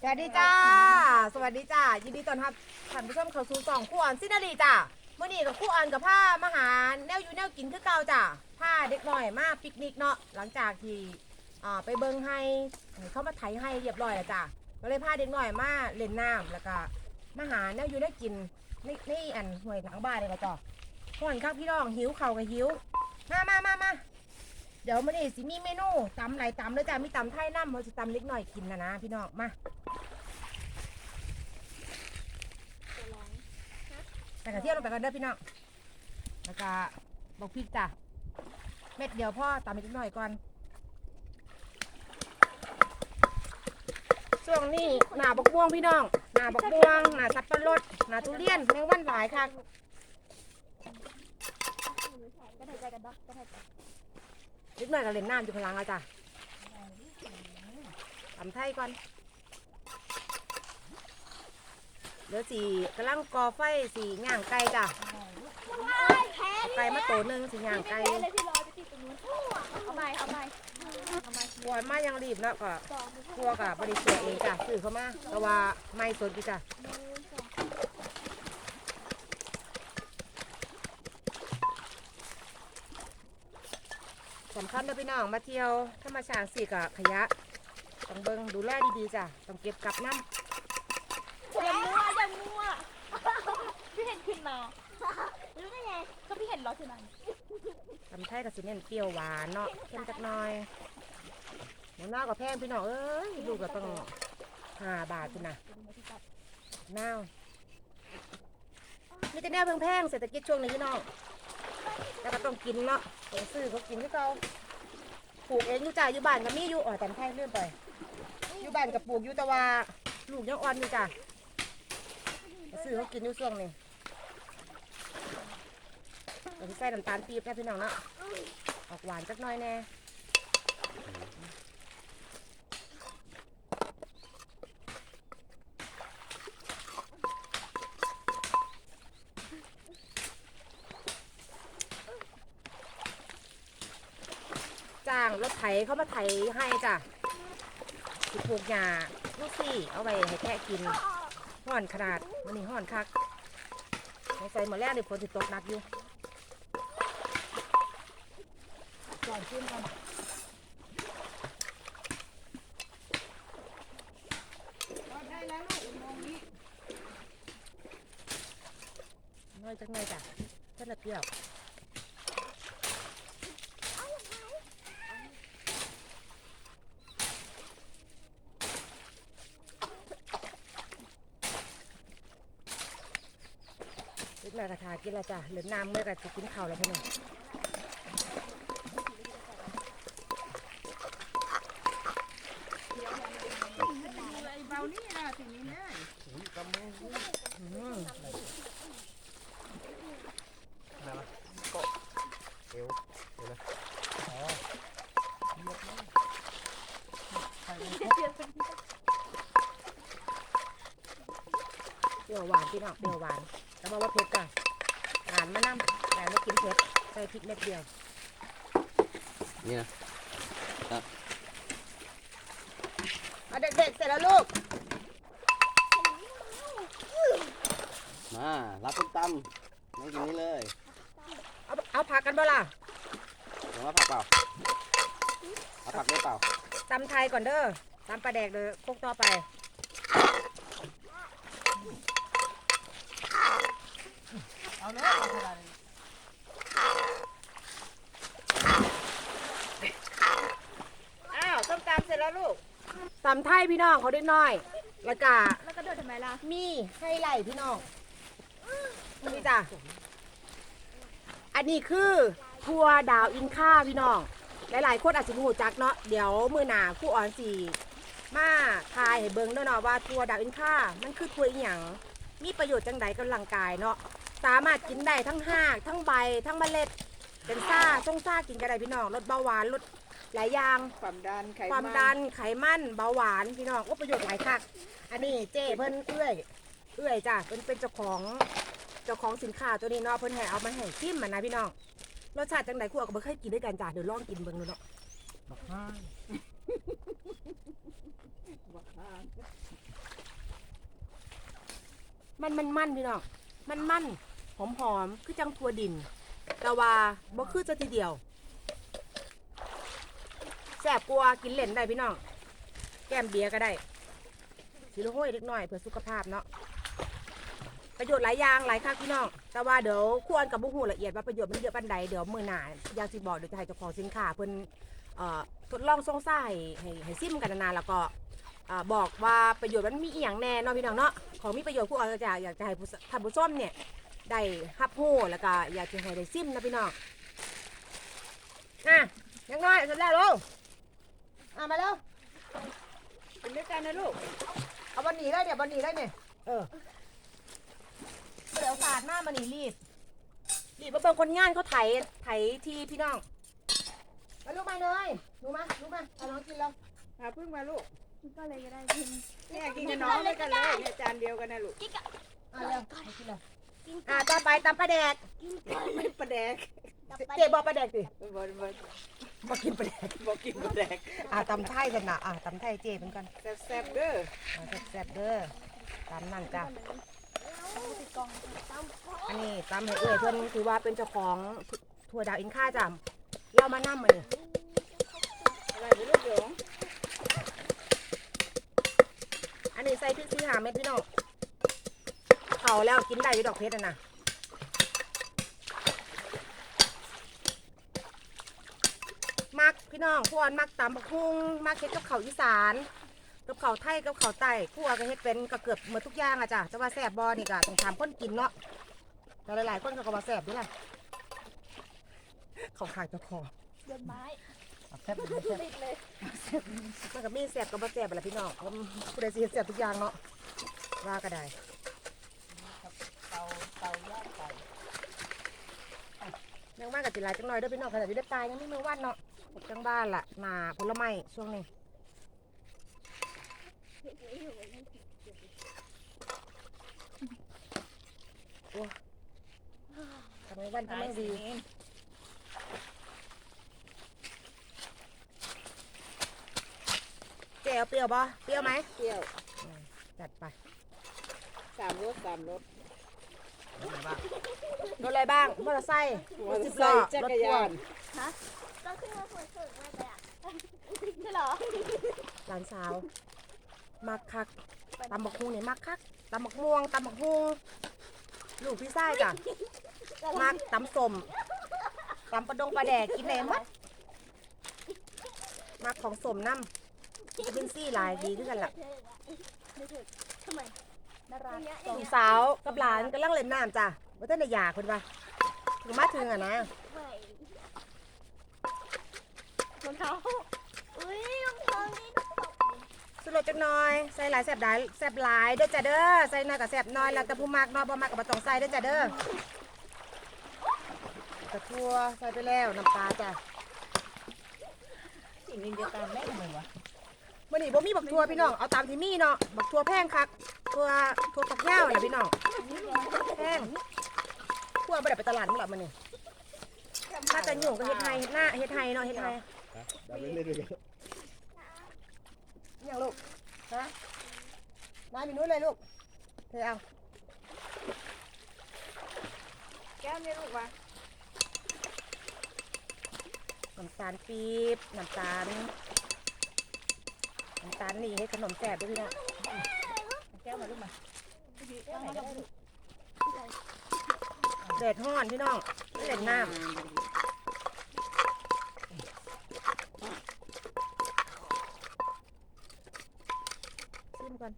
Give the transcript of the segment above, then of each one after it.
สวัสดีจ้า สวัสดีจ้า ยินดีต้อนรับท่านผู้ชมเข้าสู่สองคู่อ่อนซินารีจ้าเมื่อนี้กับคู่อ่อนกับผ้ามาหาแนวอยู่แนวกินคือเก่าจ้าผ้าเด็กน่อยมาปิกนิกเนาะ หลังจากที่อ่าไปเบิ้งให้ให้เขามาไถให้เรียบร้อยแล้วจ้าก็เลยพาเด็กน่อยมาเล่นน้ำแล้วก็มาหาแนวอยู่แนวกินในในอันห่วยหลังบ้านเลยก็จ้าห่อนครับพี่น้องหิวเข่ากับหิว มามามามา ดี๋ยวมื่อนี้สิมีเมนูตำหลายตำเลยจ้ามีตำไทยน้ำเพราะสิตำเล็กหน่อยกินนะนะพี่น้องมาใส่กระเทียมลงไปกันเด้อพี่น้องแล้วก็บอกพริกจ้ะเม็ดเดียวพ่อตามอีกหน่อยก่อนช่วงนี้หนาบกม่วงพี่น้องหนาบกม่วงหนาสับปะรดหนาทุเรียนแมงวันหลายค่ะ นิดหน่อยก็เล่นน้ำอยู่ข้างหล่างแล้วจ้ะทำไทยก่อนเดี๋ยวสีกำลังก่อไฟสีย่างไก่จ้ะเอาไก่มาโตหนึงสีย่างไก่เลยพี่รอจะติดตรงนู้นเอาใหม่เอาใหม่เอาใหม่บวนมายังรีบเนาะก็ครัวกับบริเสียเองจ้ะซื้อเข้ามาแต่ว่าไม่สดดีจ้ะสำ คัญเลยพี่น้องมาเที่ยวถ้ามาช้างสีกับขยะต้องเบิ่งดูแลดีๆจ้ะต้องเก็บกลับน้อย่ามั่วอย่ามั่วพี่เห็นขึ้นมารู้ได้ไงก็พี่เห็นรถขึ้นมาำทำไทยกับสิเน้นเปรี้ยวหวานเนาะเข้มจักหน่อยหมูน้ากับแพงพี่น้องเอ้ยลูกก็ต้องห้าบาทคุณนะนาวมีแต่แนวแพงๆเศรษฐกิจช่วงนี้พี่น้อง แล้วก็ต้องกินเนาะต้องซื้อเขากินที่เขาปลูกเองอยู่จ้าอยู่บ้านก็มีอยู่อ๋อแต่ไทยเลื่อนไปอยู่บ้านกับปลูกอยู่แต่ว่าลูกยังอ่อนอยู่จ้าซื้อเขากินอยู่ช่วงนี้ผมใส่น้ำตาลปี๊บนะพี่น้องเนาะออกหวานจักหน่อยแน่ ถไถเขามาไถให้จ้ะปลูกหญ้าลูกซี่ เอาไว้ให้แกะกินห่อนขนาดมันนี่ห่อนคักใส่หมดแล้วเดี๋ยวฝนจะตกหนักอยู่ก่อนขึ้นกันได้แล้วลูกมองนี้น้อยจังเลยจ้ะเพื่อนละเบียว ลูกนายก ระทากินละจ้ะเหลือน้ำเมื่อกับจะกินข้าวแล้วพี่น้องเบานี่นะสิ่งนี้เนี่ยอืมเปรี้ยวหวานพี่น้องเปรี้ยวหวานแล้วบอกว่าเผ็ดจ้ะ หานมะน้ำแต่ไม่กินเผ็ดใส่พริกเม็ดเดียวนี่นะเอาเด็กๆเสร็จแล้วลูก มารับต้มตำนั่งกินนี่เลยเอาเอาผักกันบ่ล่ะเดี๋ยวมาผักเปล่าเอาผักด้วยเปล่าตำไทยก่อนเด้อตำปลาแดกเด้อพวกต่อไป เอาเลยเอาเท่าไหร่อ้าวส้มตำเสร็จแล้วลูกตำไทยพี่น้องเขาได้น้อยแล้วก็แล้วก็โดดทำไมล่ะมีให้ไหลพี่น้องนี่จ้ะอันนี้คือทัวดาวอินค่าพี่น้อง หลายๆคนอาจจะหูจักเนาะเดี๋ยวมือหนาครู่อ่อนสีมาทายให้เบิ่งเด้อเนาะว่าทัวดาวอินค่ามันคือทัวอีหยังมีประโยชน์จังใดกับร่างกายเนาะ สามารถกินได้ทั้งหากทั้งใบทั้งเมล็ด เป็นซ่าส่งซ่ากินกันได้พี่น้องลดเบาหวานลดหลายอย่าง ความดันไขความดันไขมันเบาหวานพี่น้องโอ้ประโยชน์หลายคักอันนี้เจ้เพิ่นเอื้อย เอื้อยจ้ะเพิ่นเป็นเจ้าของเจ้าของสินค้าตัวนี้เนาะเพิ่นให้เอามาให้ชิมมันนะพี่น้องรสชาติจังไดครัวก็บ่เคยกินด้วยกันจ้ะเดี๋ยวลองกินเบิ่งดูเนาะบักฮานบักฮานมันมันมันพี่น้องมันมัน หอมหอมคือจังทัวดิน แต่ว่าบ่คือจะทีเดียวแซ่บกว่ากินเล่นได้พี่น้อง แก้มเบียร์ก็ได้สิละห้อยเล็กน้อยเพื่อสุขภาพเนาะประโยชน์หลายอย่างหลายค่าพี่น้อง แต่ว่าเดี๋ยวควรกับบุหูละเอียดว่าประโยชน์มันเยอะปันใดเดี๋ยวมือหนาอยากสิบอกเดี๋ยวจะให้เจ้าของสินค้าเพิ่นทดลองส่งซ่าให้ให้ซิมกันนานๆแล้วก็บอกว่าประโยชน์มันมีอีหยังแน่เนาะพี่น้องเนาะของมีประโยชน์พวกเราจะอยากจะให้ท่านผู้ชมเนี่ย ได้รับรู้แล้วก็อยากจะให้ได้ซิมนะพี่น้องอะยังน้อยเสร็จแล้วลูกอะมาแล้วกินด้วยกันนะลูก เอาบอลหนีได้เนี่ยบอลหนีได้เนี่ยเออเดี๋ยวสาดมากมันหนีรีบรีบมาเบิ่งคนงานเขาไถไถทีพี่น้องมาลูกมาเลยหนูมาลูกมาเอาน้องกินแล้วมาพึ่งมาลูกก็เลยก็ได้กินเนี่ยกินกับน้องด้วยกันเลยเนี่ยจานเดียวกันนะลูกอะเร็วเอากินเลยกิน อะต่อไปตำปลาแดกกินก่อไม่ประแดกเจ๊บอกปลาแดกสิบ่บ่มากินปลาแดกบ่กินประแดกอะตำไทยกันนะอะตำไทยเจ๊เหมือนกันแซ่บๆเด้ออะแซ่บๆเด้อตำนั่นจ้ะติดกองตั้มอันนี้ตำให้เอ้ยเพื่อนถือว่าเป็นเจ้าของถั่วดาวอินค่าจ้ะเรามานั่มมาเนี่ยอะไรไม่รู้เดี๋ยวอันนี้ใส่พริกซีหาเม็ดพี่น้อง เขาแล้วกินได้อยู่ดอกเพชรอะนะมักพี่น้องพวกอันมักตำบักหุ่งมักเฮ็ดกับเขาวอีสานกับเขาวไทยกับเขาวใต้พวกก็เฮ็ดเป็นก็เกือบหมดทุกอย่างอะจ้ะแต่ว่าแซ่บบอนี่ก็ต้องถามคนกินเนาะแต่หลายๆคนเขาก็ว่าแซ่บด้วยล่ะเขาขายเจ้าของเดินไม้แซ่บแซ่บติดเลยมันก็มีแซ่บกับบ่แซ่บแหละพี่น้องผมผู้ใดสิเฮ็ดแซ่บทุกอย่างเนาะว่าก็ได้ เตาเตาย่างไก่ แมงว่านกับจิลายจังหน่อยเด้อพี่น้องขนาดที่ได้ตายยังไม่แมงว่านเนาะหมดจังบ้านล่ะหนาผลไม้ช่วงนี้ทำไมวันทำไมดีเจียวเปรี้ยวปะเปรี้ยวไหมเปรี้ยวจัดไปสามรสสามรส รถอะไรบ้างมอเตอร์ไซค์มอเตอร์ไซค์จักรยานก็ขึ้นมาฝึกฝึกมาเลยอะใช่เหรอหลานสาวมักคักตำบักฮุงนี่มักคักตำบักม่วงตำบักฮุงลูกพี่ไส้จ้ะมักตำสมตำปลาดงปลาแดกกินแหนมดมักของสมน้ำวิตามินซีหลายดีด้วยกันล่ะไม่ถูกทำไม น่ารักลูกสาวกับหลานกำลังเล่นน้ำจ้ะว่าต้นได้อยากคนปะถึงมาถึงอะนะไม่รองเท้าอุ้ยรองเท้านี่ต้องตบสุดรสจักหน่อย ใส่หลายแซ่บหลายแซ่บหลายเด้อจ้ะเด้อ ใส่น้อยกับแซ่บน้อย แล้วแต่ผู้มากน้อยบ่มากกับบ่ต้องใส่เด้อจ้ะเด้อกระทั่วใส่ไปแล้วน้ำปลาจ้ะสิ่งนี้จะตามแม่เหมือนวะ มื่อนี้บ่มีบักทัวพี่น้อง เอาตามที่มีเนาะ บักทัวแพงคักทัวทัวฝักยาวน่ะพี่น้อง แพงทัวบ่ได้ไปตลาดมื้อละมื้อนี้ถ้าจะยุ่งก็เฮ็ดไห้หน้าเฮ็ดไห้เนาะเฮ็ดไห้ดับเล่นเล่นเลยยังลูกฮะมามีนู้นเลยลูก เธอเอา แก้วนี่ลูกวะน้ำตาลปี๊บน้ำตาล ตาลนี่ให้ขนมแซ่บด้วยพี่น้องแก้วมาลูกมาแดดฮ้อนพี่น้องเล่นน้ำชิมก่อน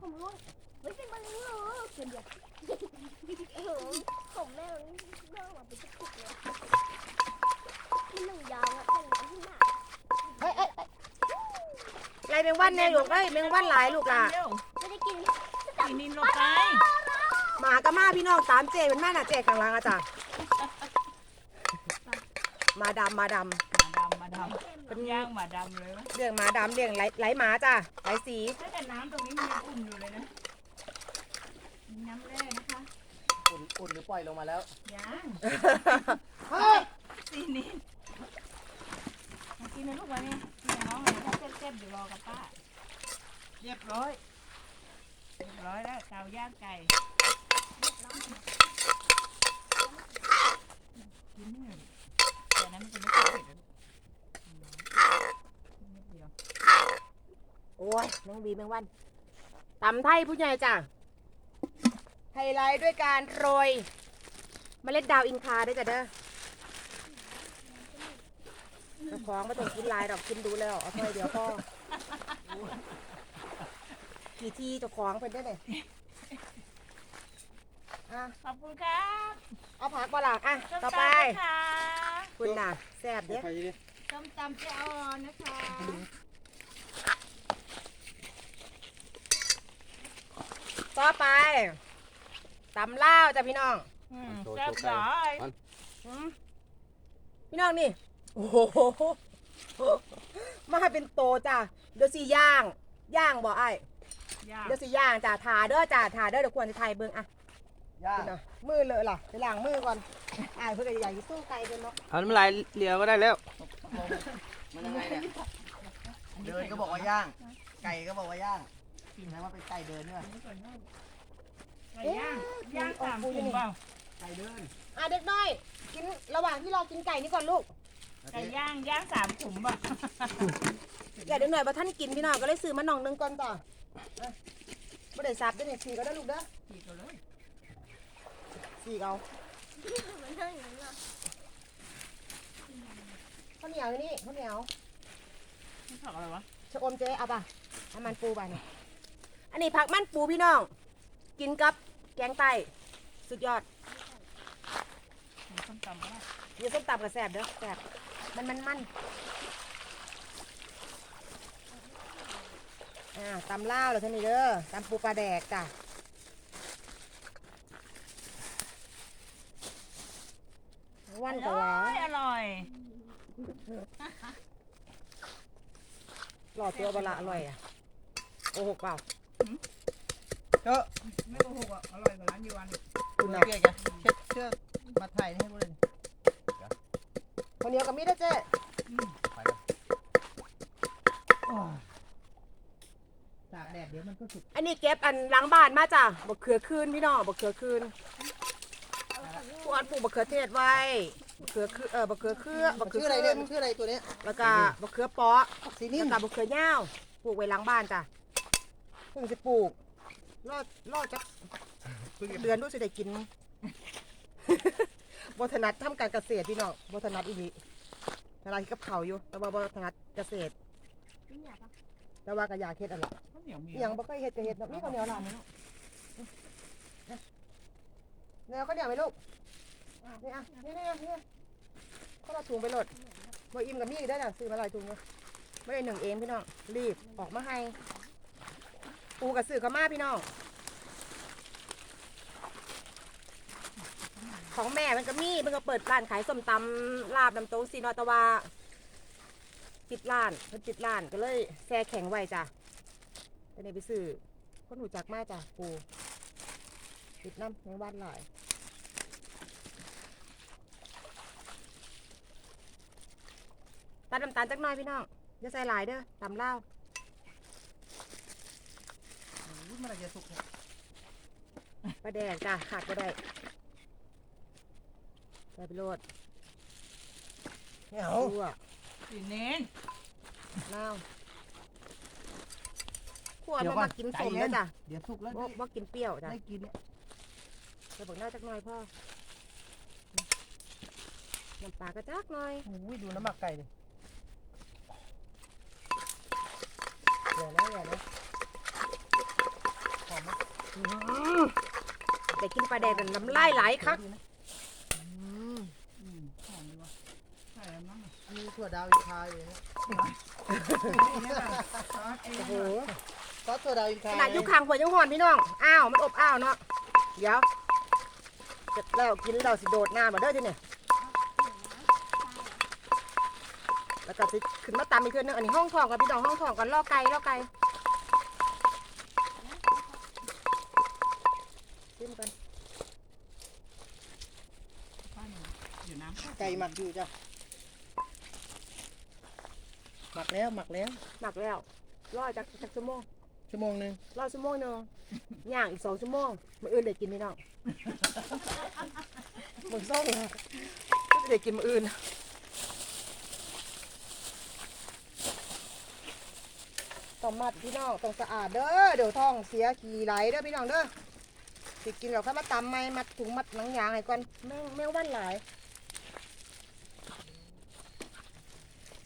ผมร่วงเฮ้ยเป็นมันนี่เหรอเกินเดียวผมแม่งเรื่องมาเป็น ไรแมงวันแน่ลูกเอ้ยแมงวันหลายลูกล่ะไม่ได้กินอีนินลงไปหมากะมาพี่น้องตามเจเป็นแม่น่ะเจข้างหล่างอาจารย์มาดำมาดมาดำมาดำเป็นย่างมาดำเลยวะำเลี้ยงหมาดำเลี้ยงไหลไหลหมาจ้ะไหลสีแต่น้ำตรงนี้มันยังอุ่นอยู่เลยนะมีน้ำแร่นะคะอุ่นอุ่นหรือปล่อยลงมาแล้วย่างเฮ้ยสีนินมากินนะลูกวะเนี่ย กินกับน้องหน่อยนะเจ็บอยู่รอกับป้า เรียบร้อย เรียบร้อยแล้วเตาย่างไก่กินนี่แต่นั้นมันจะไม่ค่อยเผ็ดนะนิดเดียวโอ้ยน้องบีแมงวันตำไทยผู้ใหญ่จ้ะไฮไลท์ด้วยการโรยเมล็ดดาวอินคาด้วยจ้ะเด้อ เจ้าของไม่ต้องกินหลายดอกกินดูแล้วเอาถ้วยเดียวพอกี่ทีเจ้าของเป็นได้เลยอะขอบคุณครับเอาผักบอหลักอะส้มต่อตำไปนะคะคุณน่ะแซ่บเด้อไปดิส้มตำเจ้าออนนะคะต่อไปตำล่าวจ้ะพี่น้องอืมแซ่บหลายหืมพี่น้องนี่ โอ้โหมาเป็นโตจ้ะเดี๋ยวสิย่าง ย่างบ่ไอ้ายย่างเดี๋ยวสิย่างจ้ะทาเด้อจ้ะทาเด้อเดี๋ยวควรจะไทยเบิ่งอะย่างคุณน่ะมือเลอะล่ะไปล้างมือก่อนอ้ายเพื่อนก็ใหญ่สู้ไกลเกินเนาะเอาน้ำลายเลียวก็ได้แล้วมันยังไงเนี่ยเดินก็บอกว่าย่าง ไก่ก็บอกว่าย่างแสดงว่าเป็นไก่เดินเนี่ยไก่ย่าง ย่างสามถุงเปล่าไก่เดินอะเด็กน้อย กินระหว่างที่รอกินไก่นี่ก่อนลูก ไก่ย่างย่างสามถุงเปล่าอย่าเด็กน้อยบ่ท่านกินพี่น้องก็เลยซื้อมาหน่องหนึงก่อนต่ออะบ่ได้ซับเด้อเนี่ยสีก็ได้อลูกเด้อฉีกเอาเลยสีเอามันนั่งอย่างนั้นเหรอข้าวเหนียวนี่ข้าวเหนียว นี่ผักอะไรวะชะอมเจ๊เอาป่ะเอามันปูไปเนี่ยอันนี้ผักมันปูพี่น้อง กินกับแกงไตสุดยอด มีส้มตำก็ได้ เดี๋ยวส้มตำกับแซ่บเด้อแซ่บ มันมันมันอ่าตำล่าวเหรอท่านนี่เด้อตำปูปลาแดกจ้ะวันก็ว่าอร่อยหล่อตัวบละอร่อยอะโอ้โหเปล่าเจ้าไม่โกหกอะอร่อยกว่าร้านยูวันอีกคุณน่ะเปียกไงเช็ดเชือกมาถ่ายนี่ให้กูเลย คนเหนียวกับมีดเด้อเจ๊ไปกันตากแดดเดี๋ยวมันก็สุกอันนี้เก็บอันหล้างบ้านมาจ้ะบกเขือคืนพี่น้องบกเขือคืนพวกอันปลูกบกเขือเทศไว้บกเขือคือเออบกเขือเครือบกเขืชื่ออะไรเนี่ยมันชื่ออะไรตัวเนี้ยแล้วก็บกเขือเปาะสีนิ่แล้วมก็บกเขือยาวปลูกไว้หล้างบ้านจ้ะเพิ่งจะปลูกรอดรอดจักเดือนรู้สิได้กิน บถนัดทำการเกษตรพี่น้องบถนัดอีนี้ถนัดกับเขาวอยู่แต่ว่าบถนัดเกษตรนี่อยากปะแต่ว่าก็อยากเฮ็ดอะไรข้าวเหนียวมีอหยังบ่เคยเฮ็ดก็เฮ็ดเนาะมีข้าวเหนียวหลานไหมลูกเนื้อข้าวเหนียวไหมลูกนี่อะนี่นี่นี่ข้าวเราถุงไปโหลดบ่อิ่มกับมีอีกได้อน่ะซื้อมาหลายถุงเลยไม่ได้หนึ่งเองพี่น้องรีบออกมาให้ปูกับซื้อเขามาพี่น้อง ของแม่มันก็มีมันก็เปิดร้านขายส้มตำลาบน้ำโต๊ะซีนอตะวาปิดร้านมันปิดร้านก็เลยแช่แข็งไว้จ้ะไปไหนไปซื้อคนหูจักมากจ้ะปูติดน้ำในบ้านหลายตัดน้ำตาลจักหน่อยพี่น้องอย่าใส่หลายเด้อตำเล่าวอุ๊ยเมื่อไหร่จะสุกเนี่ยปลาแดกจ้ะขาดก็ได้ ใส่ไปโรดเหนียวตัวสีเน้นน้าวขวดมันมากินสมแล้วจ้ะเดี๋ยวสุกแล้วบ่บ่กินเปรี้ยวจ้ะได้กินเนี่ยจะบอกหน้าจักหน่อยพ่อน้ำปลากระจักหน่อยโอ้ยดูน้ำหมักไก่ดิเดี๋ยวนะเดี๋ยวนะหอมไหมแต่กินปลาแดกเป็นน้ำลายไหลครับอืมหอมดีว่ะใส่อะไรบ้างอะ มี ถั่วดาวอินทาอยู่เนี่ยนี่เนี่ยซอสเองโอ้โหซอสถั่วดาวอินขทานาดอยุคางหัวยังหอนพี่น้อง อ้าว มันอบอ้าวเนาะ เดี๋ยวเสร็จแล้วกินเราสิโดดน้ำมาเด้อทีเนี่ยแล้วก็สิขึ้นมาตามอีกเทื่อนึงอันนี้ห้องทองกันพี่น้องห้องทองกันล่อไก่ล่อไก่ขึ้นกันป้าหนูอยู่น้ำไก่หมักอยู่จ้ะ หมักแล้วหมักแล้วหมักแล้วรอจากจากชั่วโมงชั่วโมงหนึงรอชั่วโมงหนึงย่างอีกสองชั่วโมงมื้ออื่นเด็กกินพี่น้องมึงส่งเด็กกินมื้ออื่นต้องมัดพี่น้องต้องสะอาดเด้อเดี๋ยวท้องเสียขี้ไหลเด้อพี่น้องเด้อสิกินแล้วค่อยมาตำไหมมัดถุงมัดหนังยางให้ก่อนแมงแมงวันหลาย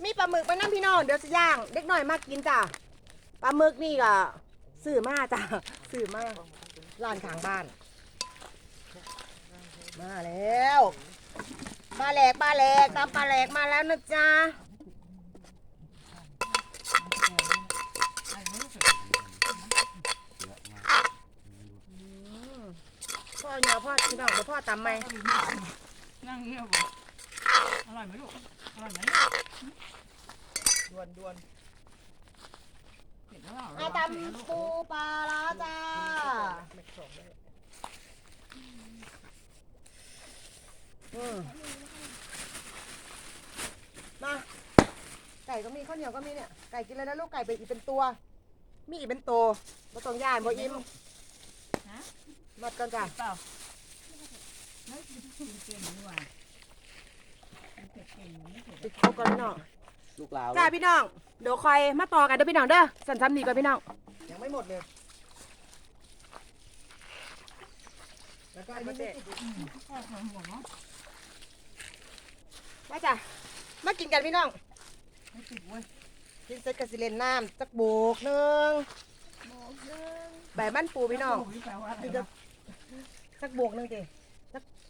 มีปลาหมึกมานั่งพี่น้องเดี๋ยวจะย่าง เด็กหน่อยมากินจ้ะปลาหมึกนี่ก็ซื้อมาจ้ะซื้อมาร้านข้างบ้าน มาแล้วปลาแหลกปลาแหลกตามปลาแหลกมาแล้วนะจ๊ะอืมพ่อเนี่ยพ่อพี่น้องเดี๋ยวพ่อตำไหมนั่งเงียบบ่อร่อยไหมลูก อร่อยไหมดวนดวนเผ็ดแล้วเหรออาตำปูปลาร้าจ้าอืมมาไก่ก็มีข้าวเหนียวก็มีเนี่ยไก่กินเลยนะลูกไก่เป็นอีกเป็นตัว มีอีกเป็นตัวมาตรงย่านบ่อิ่มมัดก่อนจ้ะเปล่าเฮ้ยกินเก่งดีกว่า กินเผ็ดเก่งไม่เผ็ดปิดเขาก่อนพี่น้องลูกลาวจ้าพี่น้องเดี๋ยวคอยมาต่อกันเด้อพี่น้องเด้อสันซ้ำนี่ก่อนพี่น้องยังไม่หมดเลยแล้วก็อันนี้ไม่ติดอีกแค่ความหวังเนาะมาจ้ะมากินกันพี่น้องไม่ติดเว้ยกินเสร็จกสิเลนน้ำจักโบกหนึ่งโบกหนึ่งใบมันปูพี่น้องโยแปลว่าอะไรคือจะวะสักโบกหนึ่งสิสักสัก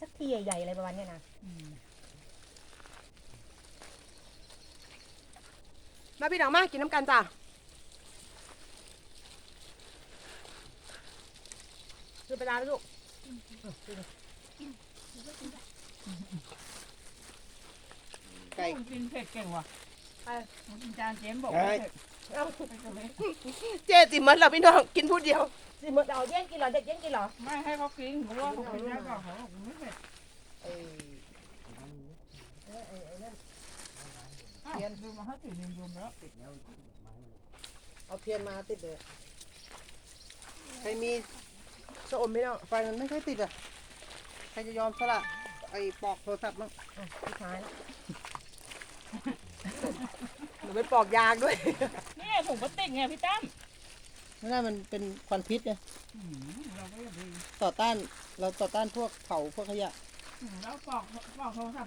สักสักทีใหญ่ๆอะไรประมาณเนี้ยนะอืมมาพี่น้องมากินน้ำกันจ้ะคือไปร้านลูกไก่กินเผ็ดเก่งว่ะไปกินจานเจมบอกว่าเผ็ด เอาเจ๊จิมมดเราพี่น้องกินพูดเดียวจิมมดเอาเย่งกินเหรอเด็กเย่งกินเหรอไม่ให้เขากินเพราะว่าเขากินได้ก่อนเขาบอกไม่เผ็ดไอ้อ้าวดูมาให้ถึงยืนรวมแล้วเอาเทียนมาติดเลยใครมีสะอมพี่น้องไฟมันไม่ค่อยติดอะใครจะยอมสละไอ้ปอกโทรศัพท์มั้งอะพี่ชาย หนูเป็นปอกยางด้วย นี่ถุงพลาสติกไงพี่ตั้มไม่ได้มันเป็นควันพิษไงอืมเราก็อย่าไปต่อต้าน เราต่อต้านพวกเผาพวกขยะอืมแล้วปอกปอกโทรศัพท์